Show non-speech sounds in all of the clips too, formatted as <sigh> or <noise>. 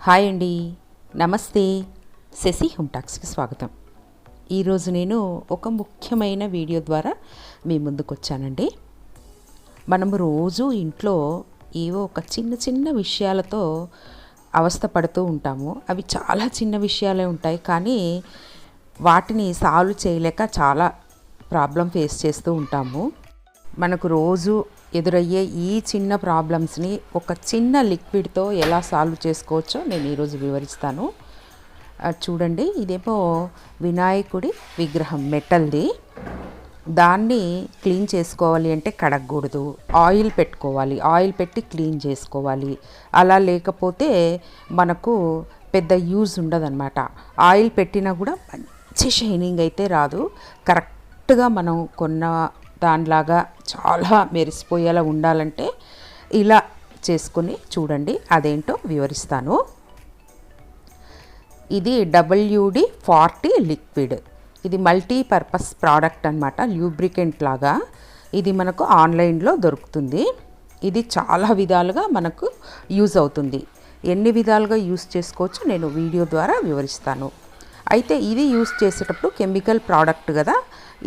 Hi అండి. నమస్తే. శశి హుంటాక్స్కి స్వాగతం. ఈరోజు నేను ఒక ముఖ్యమైన వీడియో ద్వారా మీ ముందుకు వచ్చానండి. మనం రోజు ఇంట్లో ఏవో ఒక చిన్న చిన్న విషయాలతో అవస్థ పడుతూ ఉంటాము. అవి చాలా చిన్న విషయాలే ఉంటాయి. కానీ వాటిని సాల్వ్ చేయలేక చాలా ప్రాబ్లం ఫేస్ చేస్తూ ఉంటాము. మనకు రోజు ఎదురయ్యే ఈ చిన్న ప్రాబ్లమ్స్ని ఒక చిన్న లిక్విడ్తో ఎలా సాల్వ్ చేసుకోవచ్చో నేను ఈరోజు వివరిస్తాను. చూడండి ఇదేమో వినాయకుడి విగ్రహం మెటల్ది. దాన్ని క్లీన్ చేసుకోవాలి అంటే కడగకూడదు. ఆయిల్ పెట్టుకోవాలి. ఆయిల్ పెట్టి క్లీన్ చేసుకోవాలి. అలా లేకపోతే మనకు పెద్ద యూజ్ ఉండదన్నమాట. ఆయిల్ పెట్టినా కూడా మంచి షైనింగ్ అయితే రాదు. కరెక్ట్గా మనం కొన్న దానిలాగా చాలా మెరిసిపోయేలా ఉండాలంటే ఇలా చేసుకుని చూడండి అదేంటో వివరిస్తాను. ఇది డబ్ల్యూడి ఫార్టీ లిక్విడ్. ఇది మల్టీపర్పస్ ప్రోడక్ట్ అనమాట ల్యూబ్రికెంట్ లాగా. ఇది మనకు ఆన్లైన్లో దొరుకుతుంది. ఇది చాలా విధాలుగా మనకు యూజ్ అవుతుంది. ఎన్ని విధాలుగా యూజ్ చేసుకోవచ్చు నేను వీడియో ద్వారా వివరిస్తాను. అయితే ఇది యూస్ చేసేటప్పుడు కెమికల్ ప్రోడక్ట్ కదా.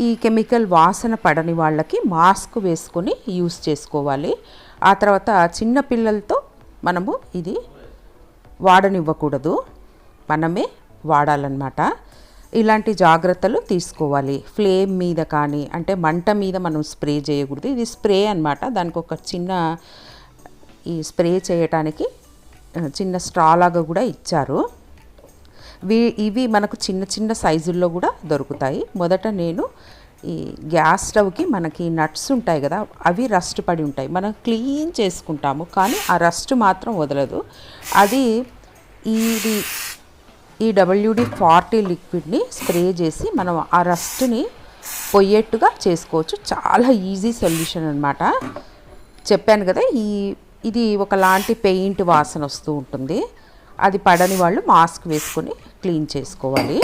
ఈ కెమికల్ వాసన పడని వాళ్ళకి మాస్క్ వేసుకొని యూస్ చేసుకోవాలి. ఆ తర్వాత చిన్న పిల్లలతో మనము ఇది వాడనివ్వకూడదు. మనమే వాడాలన్నమాట. ఇలాంటి జాగ్రత్తలు తీసుకోవాలి. ఫ్లేమ్ మీద కానీ అంటే మంట మీద మనం స్ప్రే చేయకూడదు. ఇది స్ప్రే అన్నమాట. దానికి ఒక చిన్న ఈ స్ప్రే చేయటానికి చిన్న స్ట్రా లాగా కూడా ఇచ్చారు. ఇవి మనకు చిన్న చిన్న సైజుల్లో కూడా దొరుకుతాయి. మొదట నేను ఈ గ్యాస్ స్టవ్కి మనకి నట్స్ ఉంటాయి కదా అవి రస్ట్ పడి ఉంటాయి. మనం క్లీన్ చేసుకుంటాము కానీ ఆ రస్ట్ మాత్రం వదలదు. అది ఇది ఈ డబ్ల్యూడి ఫార్టీ లిక్విడ్ని స్ప్రే చేసి మనం ఆ రస్ట్ని పొయ్యేట్టుగా చేసుకోవచ్చు. చాలా ఈజీ సొల్యూషన్ అనమాట చెప్పాను కదా ఈ ఇది ఒకలాంటి పెయింట్ వాసన వస్తూ ఉంటుంది. అది పడని వాళ్ళు మాస్క్ వేసుకొని క్లీన్ చేసుకోవాలి.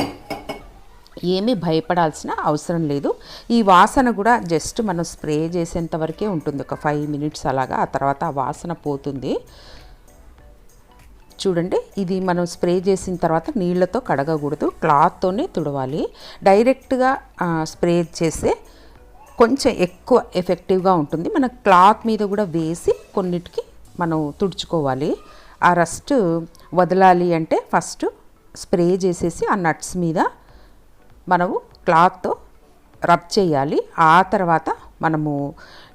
ఏమీ భయపడాల్సిన అవసరం లేదు. ఈ వాసన కూడా జస్ట్ మనం స్ప్రే చేసేంత వరకే ఉంటుంది. ఒక ఫైవ్ మినిట్స్ అలాగా ఆ తర్వాత ఆ వాసన పోతుంది. చూడండి ఇది మనం స్ప్రే చేసిన తర్వాత నీళ్ళతో కడగకూడదు. క్లాత్తోనే తుడవాలి. డైరెక్ట్గా స్ప్రే చేస్తే కొంచెం ఎక్కువ ఎఫెక్టివ్గా ఉంటుంది. మన క్లాత్ మీద కూడా వేసి కొన్నిటికి మనం తుడుచుకోవాలి. ఆ రస్ట్ వదలాలి అంటే ఫస్ట్ స్ప్రే చేసేసి ఆ నట్స్ మీద మనము క్లాత్తో రబ్ చేయాలి. ఆ తర్వాత మనము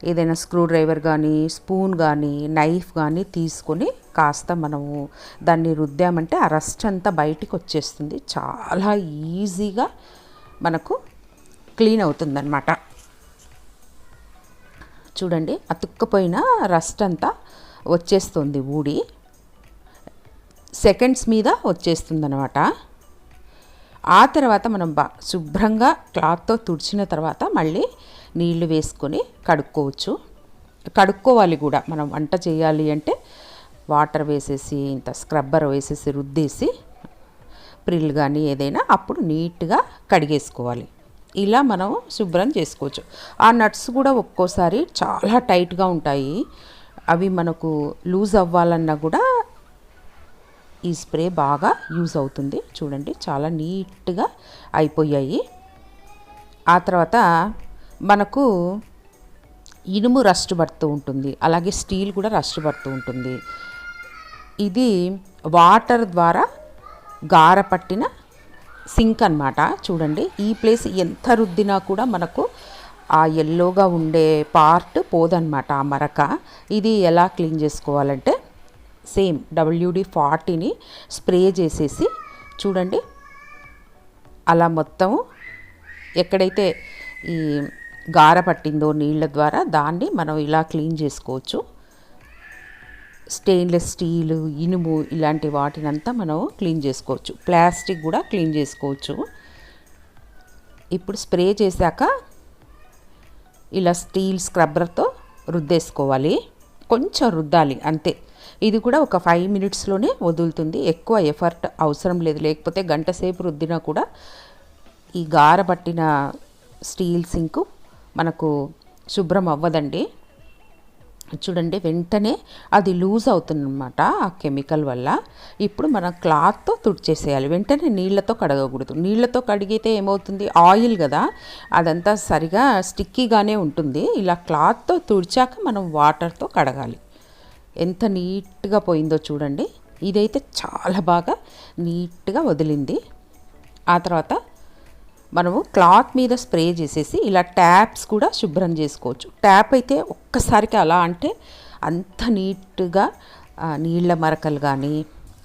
ఏదైనా స్క్రూ డ్రైవర్ కానీ స్పూన్ కానీ నైఫ్ కానీ తీసుకొని కాస్త మనము దాన్ని రుద్దామంటే ఆ రస్ట్ అంతా బయటికి వచ్చేస్తుంది చాలా ఈజీగా మనకు క్లీన్ అవుతుందన్నమాట. చూడండి అతుక్కపోయిన రస్ట్ అంతా వచ్చేస్తుంది ఊడి. సెకండ్స్ మీద వచ్చేస్తుంది అనమాట ఆ తర్వాత మనం బా శుభ్రంగా క్లాత్తో తుడిచిన తర్వాత మళ్ళీ నీళ్ళు వేసుకొని కడుక్కోవచ్చు. కడుక్కోవాలి కూడా. మనం వంట చేయాలి అంటే వాటర్ వేసేసి ఇంత స్క్రబ్బర్ వేసేసి రుద్దేసి ప్రిల్ కానీ ఏదైనా అప్పుడు నీట్గా కడిగేసుకోవాలి. ఇలా మనం శుభ్రం చేసుకోవచ్చు. ఆ నట్స్ కూడా ఒక్కోసారి చాలా టైట్గా ఉంటాయి. అవి మనకు లూజ్ అవ్వాలన్నా కూడా ఈ స్ప్రే బాగా యూజ్ అవుతుంది. చూడండి చాలా నీట్గా అయిపోయాయి. ఆ తర్వాత మనకు ఇనుము రస్ట్ పడుతూ ఉంటుంది. అలాగే స్టీల్ కూడా రస్ట్ పడుతూ ఉంటుంది. ఇది వాటర్ ద్వారా గార పట్టిన సింక్ అన్నమాట. చూడండి ఈ ప్లేస్ ఎంత రుద్దినా కూడా మనకు ఆ ఎల్లోగా ఉండే పార్ట్ పోదన్నమాట ఆ మరక. ఇది ఎలా క్లీన్ చేసుకోవాలంటే సేమ్ డబ్ల్యూడి ఫార్టీని స్ప్రే చేసేసి చూడండి. అలా మొత్తం ఎక్కడైతే ఈ గార పట్టిందో నీళ్ళ ద్వారా దాన్ని మనం ఇలా క్లీన్ చేసుకోవచ్చు. స్టెయిన్లెస్ స్టీలు ఇనుము ఇలాంటి వాటినంతా మనం క్లీన్ చేసుకోవచ్చు. ప్లాస్టిక్ కూడా క్లీన్ చేసుకోవచ్చు. ఇప్పుడు స్ప్రే చేశాక ఇలా స్టీల్ స్క్రబ్బర్తో రుద్దేసుకోవాలి. కొంచెం రుద్దాలి అంతే. ఇది కూడా ఒక ఫైవ్ మినిట్స్లోనే వదులుతుంది. ఎక్కువ ఎఫర్ట్ అవసరం లేదు. లేకపోతే గంట సేపు రుద్దినా కూడా ఈ గార పట్టిన స్టీల్ సింక్ మనకు శుభ్రం అవ్వదండి. చూడండి వెంటనే అది లూజ్ అవుతుందన్నమాట ఆ కెమికల్ వల్ల. ఇప్పుడు మనం క్లాత్తో తుడిచేసేయాలి. వెంటనే నీళ్ళతో కడగకూడదు. నీళ్ళతో కడిగితే ఏమవుతుంది? ఆయిల్ కదా. అదంతా సరిగా స్టిక్కీగానే ఉంటుంది. ఇలా క్లాత్తో తుడిచాక మనం వాటర్తో కడగాలి. ఎంత నీట్గా పోయిందో చూడండి. ఇదైతే చాలా బాగా నీట్గా వదిలింది. ఆ తర్వాత మనము క్లాత్ మీద స్ప్రే చేసేసి ఇలా ట్యాప్స్ కూడా శుభ్రం చేసుకోవచ్చు. ట్యాప్ అయితే ఒక్కసారికి అలా అంటే అంత నీట్గా నీళ్ళ మరకలు కానీ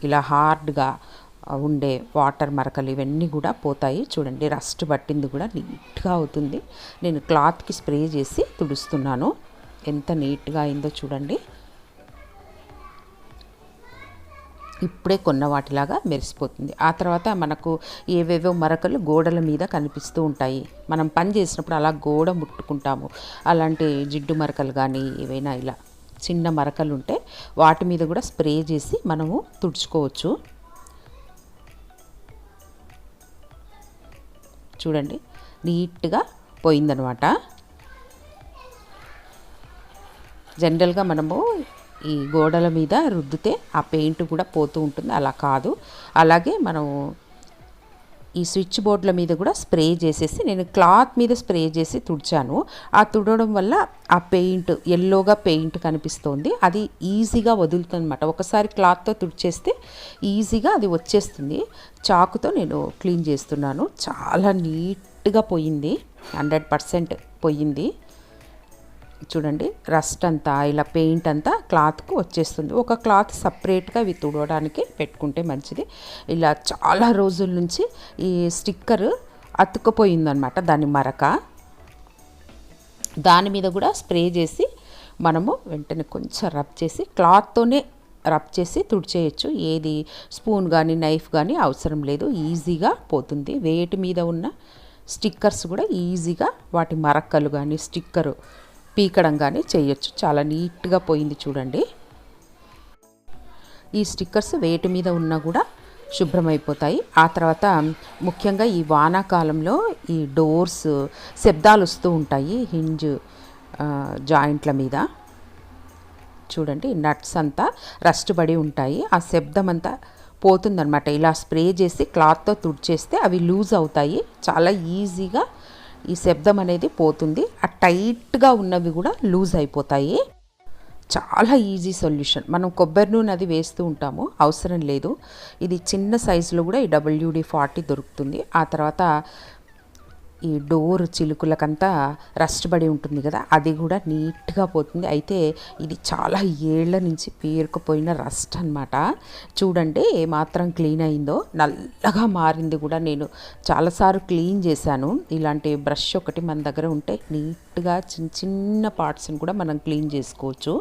ఇలా హార్డ్గా ఉండే వాటర్ మరకలు ఇవన్నీ కూడా పోతాయి. చూడండి రస్ట్ పట్టింది కూడా నీట్గా అవుతుంది. నేను క్లాత్కి స్ప్రే చేసి తుడుస్తున్నాను. ఎంత నీట్గా అయిందో చూడండి. ఇప్పుడే కొన్న వాటిలాగా మెరిసిపోతుంది. ఆ తర్వాత మనకు ఏవేవో మరకలు గోడల మీద కనిపిస్తూ ఉంటాయి. మనం పని చేసినప్పుడు అలా గోడ ముట్టుకుంటాము. అలాంటి జిడ్డు మరకలు కానీ ఏవైనా ఇలా చిన్న మరకలు ఉంటే వాటి మీద కూడా స్ప్రే చేసి మనము తుడుచుకోవచ్చు. చూడండి నీట్గా పోయిందనమాట. జనరల్గా మనము ఈ గోడల మీద రుద్దితే ఆ పెయింట్ కూడా పోతూ ఉంటుంది. అలా కాదు. అలాగే మనం ఈ స్విచ్ బోర్డుల మీద కూడా స్ప్రే చేసేసి నేను క్లాత్ మీద స్ప్రే చేసి తుడిచాను. ఆ తుడవడం వల్ల ఆ పెయింట్ ఎల్లోగా పెయింట్ కనిపిస్తోంది. అది ఈజీగా వదులుతుంది అనమాట ఒకసారి క్లాత్తో తుడిచేస్తే ఈజీగా అది వచ్చేస్తుంది. చాకుతో నేను క్లీన్ చేస్తున్నాను. చాలా నీట్గా పోయింది. హండ్రెడ్ పర్సెంట్ పోయింది. చూడండి రస్ట్ అంతా ఇలా పెయింట్ అంతా క్లాత్కు వచ్చేస్తుంది. ఒక క్లాత్ సపరేట్గా ఇవి తుడవడానికి పెట్టుకుంటే మంచిది. ఇలా చాలా రోజుల నుంచి ఈ స్టిక్కర్ అతుక్కుపోయిందనమాట దాని మరక. దాని మీద కూడా స్ప్రే చేసి మనము వెంటనే కొంచెం రబ్ చేసి క్లాత్తోనే రబ్ చేసి తుడిచేయచ్చు. ఏది స్పూన్ కానీ నైఫ్ కానీ అవసరం లేదు. ఈజీగా పోతుంది. వేటి మీద ఉన్న స్టిక్కర్స్ కూడా ఈజీగా వాటి మరక్కలు కానీ స్టిక్కరు పీకడంగానే చేయొచ్చు. చాలా నీట్గా పోయింది చూడండి. ఈ స్టిక్కర్స్ వేటి మీద ఉన్నా కూడా శుభ్రమైపోతాయి. ఆ తర్వాత ముఖ్యంగా ఈ వానాకాలంలో ఈ డోర్స్ శబ్దాలు వస్తూ ఉంటాయి హింజ్ జాయింట్ల మీద. చూడండి నట్స్ అంతా రస్ట్ పడి ఉంటాయి. ఆ శబ్దం అంతా పోతుందనమాట ఇలా స్ప్రే చేసి క్లాత్తో తుడిచేస్తే అవి లూజ్ అవుతాయి. చాలా ఈజీగా ఈ శబ్దం అనేది పోతుంది. ఆ టైట్గా ఉన్నవి కూడా లూజ్ అయిపోతాయి. చాలా ఈజీ సొల్యూషన్. మనం కొబ్బరి నూనె అది వేస్తూ ఉంటాము. అవసరం లేదు. ఇది చిన్న సైజులో కూడా ఈ డబ్ల్యూడి ఫార్టీ దొరుకుతుంది. ఆ తర్వాత ఈ డోర్ చిలుకులకంతా రస్ట్ పడి ఉంటుంది కదా అది కూడా నీట్గా పోతుంది. అయితే ఇది చాలా ఏళ్ళ నుంచి పేరుకుపోయిన రస్ట్ అన్నమాట. చూడండి ఏమాత్రం క్లీన్ అయిందో నల్లగా మారింది కూడా నేను చాలాసార్లు క్లీన్ చేశాను. ఇలాంటి బ్రష్ ఒకటి మన దగ్గర ఉంటే నీట్గా చిన్న చిన్న పార్ట్స్ని కూడా మనం క్లీన్ చేసుకోవచ్చు.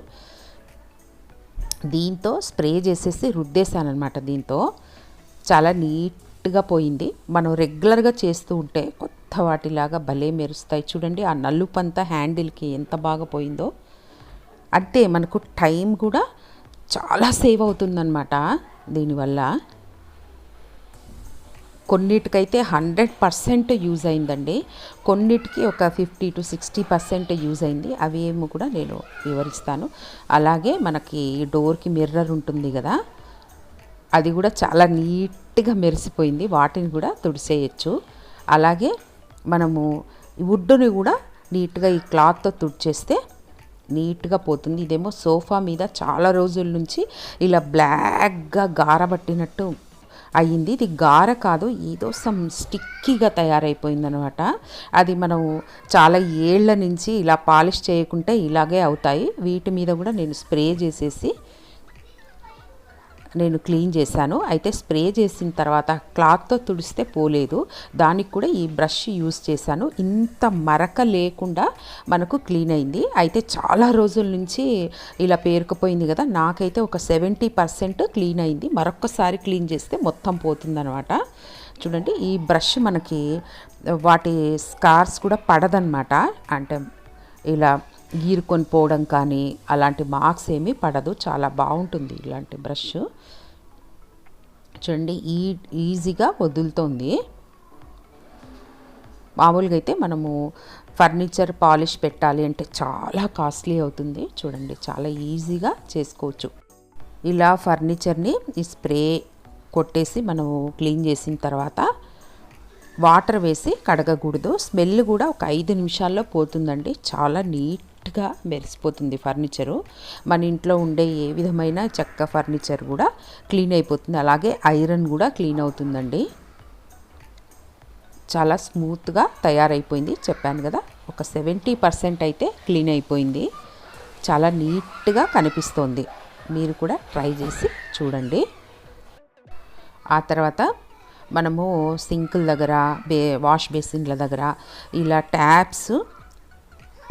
దీంతో స్ప్రే చేసేసి రుద్దేశానమాట దీంతో. చాలా నీట్గా పోయింది. మనం రెగ్యులర్గా చేస్తూ ఉంటే కొత్త వాటిలాగా భలే మెరుస్తాయి. చూడండి ఆ నలుపంతా హ్యాండిల్కి ఎంత బాగా పోయిందో. అంటే మనకు టైం కూడా చాలా సేవ్ అవుతుందన్నమాట దీనివల్ల. కొన్నిటికైతే హండ్రెడ్ పర్సెంట్ యూజ్ అయిందండి. కొన్నిటికి ఒక fifty to sixty percent use అయింది. అవి ఏమో కూడా నేను వివరిస్తాను. అలాగే మనకి డోర్కి మిర్రర్ ఉంటుంది కదా అది కూడా చాలా నీట్గా మెరిసిపోయింది. వాటిని కూడా తుడిసేయచ్చు. అలాగే మనము వుడ్డుని కూడా నీట్గా ఈ క్లాత్తో తుడిచేస్తే నీట్గా పోతుంది. ఇదేమో సోఫా మీద చాలా రోజుల నుంచి ఇలా బ్లాక్గా గారబట్టినట్టు అయ్యింది. ఇది గార కాదు ఏదో సమ్ స్టిక్కీగా తయారైపోయిందనమాట అది మనం చాలా ఏళ్ళ నుంచి ఇలా పాలిష్ చేయకుంటే ఇలాగే అవుతాయి. వీటి మీద కూడా నేను స్ప్రే చేసేసి నేను క్లీన్ చేశాను. అయితే స్ప్రే చేసిన తర్వాత క్లాత్తో తుడిస్తే పోలేదు. దానికి కూడా ఈ బ్రష్ యూస్ చేశాను. ఇంత మరక లేకుండా మనకు క్లీన్ అయింది. అయితే చాలా రోజుల నుంచి ఇలా పేరుకుపోయింది కదా నాకైతే ఒక సెవెంటీ పర్సెంట్ క్లీన్ అయింది. మరొక్కసారి క్లీన్ చేస్తే మొత్తం పోతుందనమాట చూడండి ఈ బ్రష్ మనకి వాటి స్కార్స్ కూడా పడదనమాట అంటే ఇలా గీరుకొని పోవడం కానీ అలాంటి మార్క్స్ ఏమీ పడదు. చాలా బాగుంటుంది ఇలాంటి బ్రష్. చూడండి ఈ ఈజీగా వదులుతోంది. మామూలుగా అయితే మనము ఫర్నిచర్ పాలిష్ పెట్టాలి అంటే చాలా కాస్ట్లీ అవుతుంది. చూడండి చాలా ఈజీగా చేసుకోవచ్చు. ఇలా ఫర్నిచర్ని ఈ స్ప్రే కొట్టేసి మనము క్లీన్ చేసిన తర్వాత వాటర్ వేసి కడగకూడదు. స్మెల్ కూడా ఒక ఐదు నిమిషాల్లో పోతుందండి. చాలా నీట్ సాఫ్ట్గా మెరిసిపోతుంది ఫర్నిచరు. మన ఇంట్లో ఉండే ఏ విధమైన చెక్క ఫర్నిచర్ కూడా క్లీన్ అయిపోతుంది. అలాగే ఐరన్ కూడా క్లీన్ అవుతుందండి. చాలా స్మూత్గా తయారైపోయింది. చెప్పాను కదా ఒక సెవెంటీ పర్సెంట్ అయితే క్లీన్ అయిపోయింది. చాలా నీట్గా కనిపిస్తోంది. మీరు కూడా ట్రై చేసి చూడండి. ఆ తర్వాత మనము సింకుల దగ్గర బే వాష్ బేసిన్ల దగ్గర ఇలా ట్యాప్స్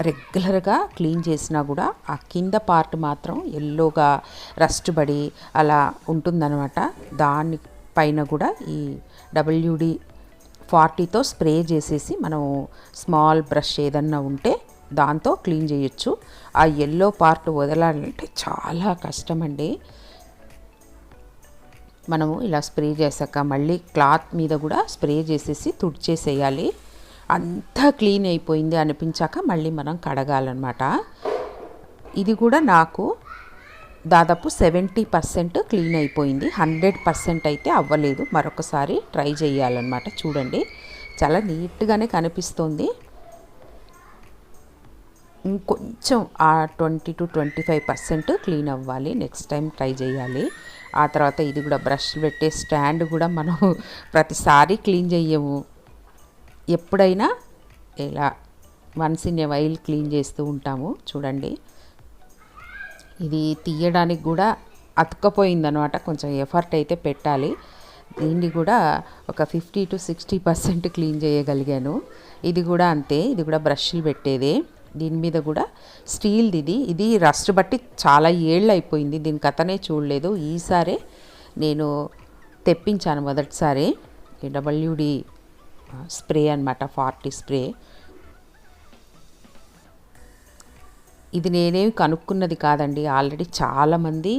రెగ్యులర్గా క్లీన్ చేసినా కూడా ఆ కింద పార్ట్ మాత్రం ఎల్లోగా రస్ట్ పడి అలా ఉంటుందన్నమాట. దాని పైన కూడా ఈ డబ్ల్యూడి ఫార్టీతో స్ప్రే చేసేసి మనము స్మాల్ బ్రష్ ఏదన్నా ఉంటే దాంతో క్లీన్ చేయొచ్చు. ఆ ఎల్లో పార్ట్ వదలాలంటే చాలా కష్టమండి. మనము ఇలా స్ప్రే చేశాక మళ్ళీ క్లాత్ మీద కూడా స్ప్రే చేసేసి తుడిచేసేయాలి. అంతా క్లీన్ అయిపోయింది అనిపించాక మళ్ళీ మనం కడగాలన్నమాట. ఇది కూడా నాకు దాదాపు సెవెంటీ పర్సెంట్ క్లీన్ అయిపోయింది. హండ్రెడ్ పర్సెంట్ అయితే అవ్వలేదు. మరొకసారి ట్రై చేయాలన్నమాట. చూడండి. చాలా నీట్గానే కనిపిస్తుంది. ఇంకొంచెం ఆ twenty to twenty five percent clean అవ్వాలి. నెక్స్ట్ టైం ట్రై చేయాలి. ఆ తర్వాత ఇది కూడా బ్రష్ పెట్టే స్టాండ్ కూడా మనం <laughs> ప్రతిసారి క్లీన్ చెయ్యము. ఎప్పుడైనా ఇలా once in a while clean చేస్తూ ఉంటాము. చూడండి. ఇది తీయడానికి కూడా అతుక్కపోయిందనమాట కొంచెం ఎఫర్ట్ అయితే పెట్టాలి. దీన్ని కూడా ఒక fifty to sixty percent clean చేయగలిగాను. ఇది కూడా అంతే. ఇది కూడా బ్రష్లు పెట్టేదే. దీని మీద కూడా స్టీల్ది ఇది. ఇది రస్ట్ బట్టి చాలా ఏళ్ళు అయిపోయింది. దీని కథనే చూడలేదు. ఈసారే నేను తెప్పించాను మొదటిసారి. డబ్ల్యూడి స్ప్రే అనమాట ఫార్టీ స్ప్రే. ఇది నేనేమి కనుక్కున్నది కాదండి. ఆల్రెడీ చాలామంది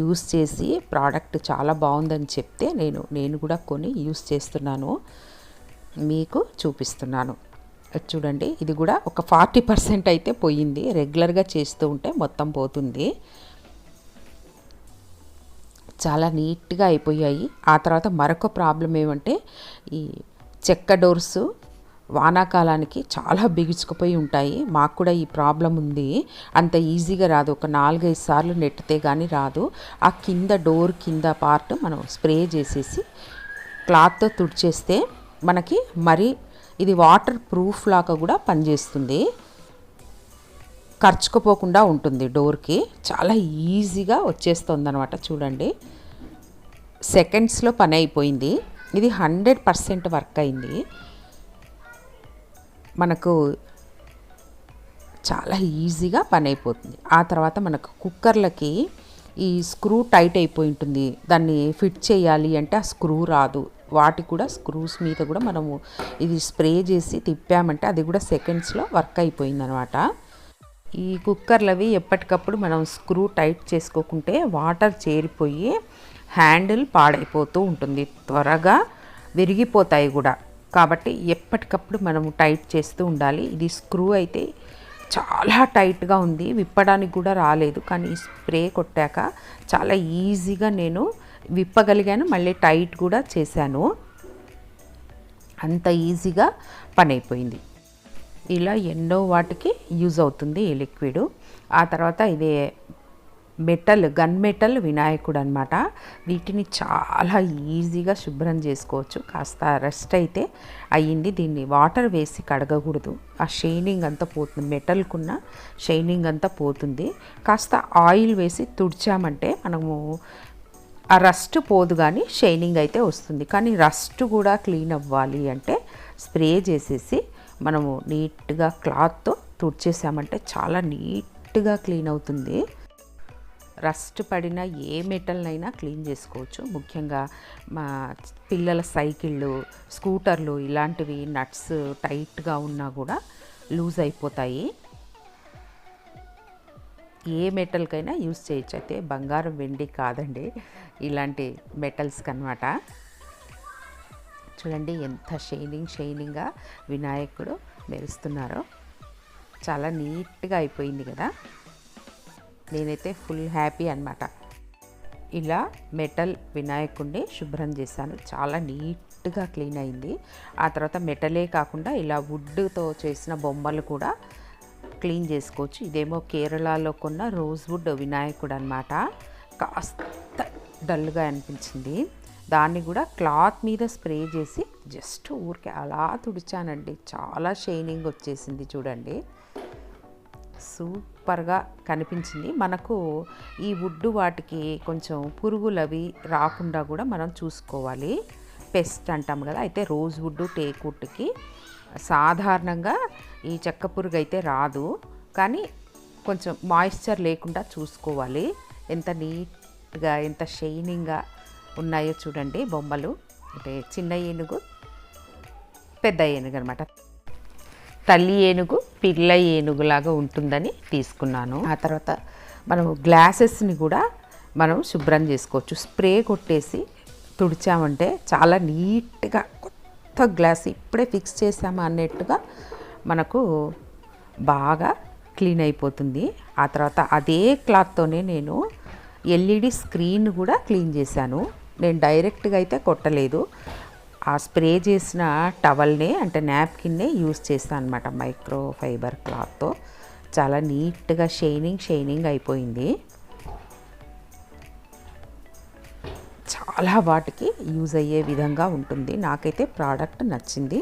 యూస్ చేసి ప్రోడక్ట్ చాలా బాగుందని చెప్తే నేను నేను కూడా కొని యూస్ చేస్తున్నాను. మీకు చూపిస్తున్నాను. చూడండి ఇది కూడా ఒక ఫార్టీ పర్సెంట్ అయితే పోయింది. రెగ్యులర్గా చేస్తూ ఉంటే మొత్తం పోతుంది. చాలా నీట్గా అయిపోయాయి. ఆ తర్వాత మరొక ప్రాబ్లం ఏమంటే ఈ చెక్క డోర్స్ వానాకాలానికి చాలా బిగుచుకుపోయి ఉంటాయి. మాకు కూడా ఈ ప్రాబ్లం ఉంది. అంత ఈజీగా రాదు. ఒక నాలుగైదు సార్లు నెట్టితే కానీ రాదు. ఆ కింద డోర్ కింద పార్ట్ మనం స్ప్రే చేసేసి క్లాత్తో తుడిచేస్తే మనకి మరి ఇది వాటర్ ప్రూఫ్ లాగా కూడా పనిచేస్తుంది. ఖర్చుకుపోకుండా ఉంటుంది డోర్కి. చాలా ఈజీగా వచ్చేస్తుంది అనమాట చూడండి. సెకండ్స్లో పని అయిపోయింది. ఇది హండ్రెడ్ పర్సెంట్ వర్క్ అయింది. మనకు చాలా ఈజీగా పని అయిపోతుంది. ఆ తర్వాత మనకు కుక్కర్లకి ఈ స్క్రూ టైట్ అయిపోయి ఉంటుంది. దాన్ని ఫిట్ చేయాలి అంటే ఆ స్క్రూ రాదు. వాటి కూడా స్క్రూస్ మీద కూడా మనము ఇది స్ప్రే చేసి తిప్పామంటే అది కూడా సెకండ్స్లో వర్క్ అయిపోయింది అనమాట ఈ కుక్కర్లవి ఎప్పటికప్పుడు మనం స్క్రూ టైట్ చేసుకోకుంటే వాటర్ చేరిపోయి హ్యాండిల్ పాడైపోతూ ఉంటుంది. త్వరగా విరిగిపోతాయి కూడా. కాబట్టి ఎప్పటికప్పుడు మనము టైట్ చేస్తూ ఉండాలి. ఇది స్క్రూ అయితే చాలా టైట్గా ఉంది. విప్పడానికి కూడా రాలేదు. కానీ ఈ స్ప్రే కొట్టాక చాలా ఈజీగా నేను విప్పగలిగాను. మళ్ళీ టైట్ కూడా చేశాను. అంత ఈజీగా పని అయిపోయింది ఇలా ఎన్నో వాటికి యూజ్ అవుతుంది ఈ లిక్విడ్. ఆ తర్వాత ఇది మెటల్ గన్ మెటల్ వినాయకుడు అనమాట వీటిని చాలా ఈజీగా శుభ్రం చేసుకోవచ్చు. కాస్త రెస్ట్ అయితే అయ్యింది. దీన్ని వాటర్ వేసి కడగకూడదు. ఆ షైనింగ్ అంతా పోతుంది. మెటల్కున్న షైనింగ్ అంతా పోతుంది. కాస్త ఆయిల్ వేసి తుడిచామంటే మనము ఆ రస్ట్ పోదు కానీ షైనింగ్ అయితే వస్తుంది. కానీ రస్ట్ కూడా క్లీన్ అవ్వాలి అంటే స్ప్రే చేసేసి మనము నీట్గా క్లాత్తో తుడిచేసామంటే చాలా నీట్గా క్లీన్ అవుతుంది. రస్ట్ పడిన ఏ మెటల్నైనా క్లీన్ చేసుకోవచ్చు. ముఖ్యంగా మా పిల్లల సైకిళ్ళు స్కూటర్లు ఇలాంటివి నట్స్ టైట్గా ఉన్నా కూడా లూజ్ అయిపోతాయి. ఏ మెటల్కైనా యూస్ చేయొచ్చు. అయితే బంగారం వెండి కాదండి. ఇలాంటి మెటల్స్కి అనమాట చూడండి ఎంత షైనింగ్ షైనింగ్గా వినాయకుడు మెరుస్తున్నారో. చాలా నీట్గా అయిపోయింది కదా. నేనైతే ఫుల్ హ్యాపీ అనమాట ఇలా మెటల్ వినాయకుడిని శుభ్రం చేశాను. చాలా నీట్గా క్లీన్ అయింది. ఆ తర్వాత మెటలే కాకుండా ఇలా వుడ్తో చేసిన బొమ్మలు కూడా క్లీన్ చేసుకోవచ్చు. ఇదేమో కేరళలో కొన్న రోజ్వుడ్ వినాయకుడు అనమాట కాస్త డల్గా అనిపించింది. దాన్ని కూడా క్లాత్ మీద స్ప్రే చేసి జస్ట్ ఊరికే అలా తుడిచానండి. చాలా షైనింగ్ వచ్చేసింది చూడండి. సూపర్గా కనిపించింది. మనకు ఈ వుడ్ వాటికి కొంచెం పురుగులు అవి రాకుండా కూడా మనం చూసుకోవాలి. పెస్ట్ అంటాం కదా అయితే రోజ్ వుడ్ టేక్ వుడ్కి సాధారణంగా ఈ చెక్క పురుగు అయితే రాదు. కానీ కొంచెం మాయిశ్చర్ లేకుండా చూసుకోవాలి. ఎంత నీట్గా ఎంత షైనింగ్గా ఉన్నాయో చూడండి బొమ్మలు. అంటే చిన్న ఏనుగు పెద్ద ఏనుగు అనమాట తల్లి ఏనుగు పిల్ల ఏనుగులాగా ఉంటుందని తీసుకున్నాను. ఆ తర్వాత మనం గ్లాసెస్ని కూడా మనం శుభ్రం చేసుకోవచ్చు. స్ప్రే కొట్టేసి తుడిచామంటే చాలా నీట్గా కొత్త గ్లాస్ ఇప్పుడే ఫిక్స్ చేసామా అన్నట్టుగా మనకు బాగా క్లీన్ అయిపోతుంది. ఆ తర్వాత అదే క్లాత్తోనే నేను ఎల్ఈడి స్క్రీన్ కూడా క్లీన్ చేశాను. నేను డైరెక్ట్గా అయితే కొట్టలేదు. ఆ స్ప్రే చేసిన టవల్నే అంటే నాప్కిన్నే యూస్ చేస్తాను అనమాట మైక్రో ఫైబర్ క్లాత్తో. చాలా నీట్గా షైనింగ్ షైనింగ్ అయిపోయింది. చాలా వాటికి యూజ్ అయ్యే విధంగా ఉంటుంది. నాకైతే ప్రోడక్ట్ నచ్చింది.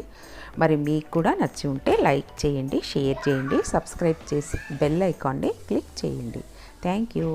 మరి మీకు కూడా నచ్చి ఉంటే లైక్ చేయండి షేర్ చేయండి సబ్స్క్రైబ్ చేసి బెల్ ఐకాన్ని క్లిక్ చేయండి. Thank you.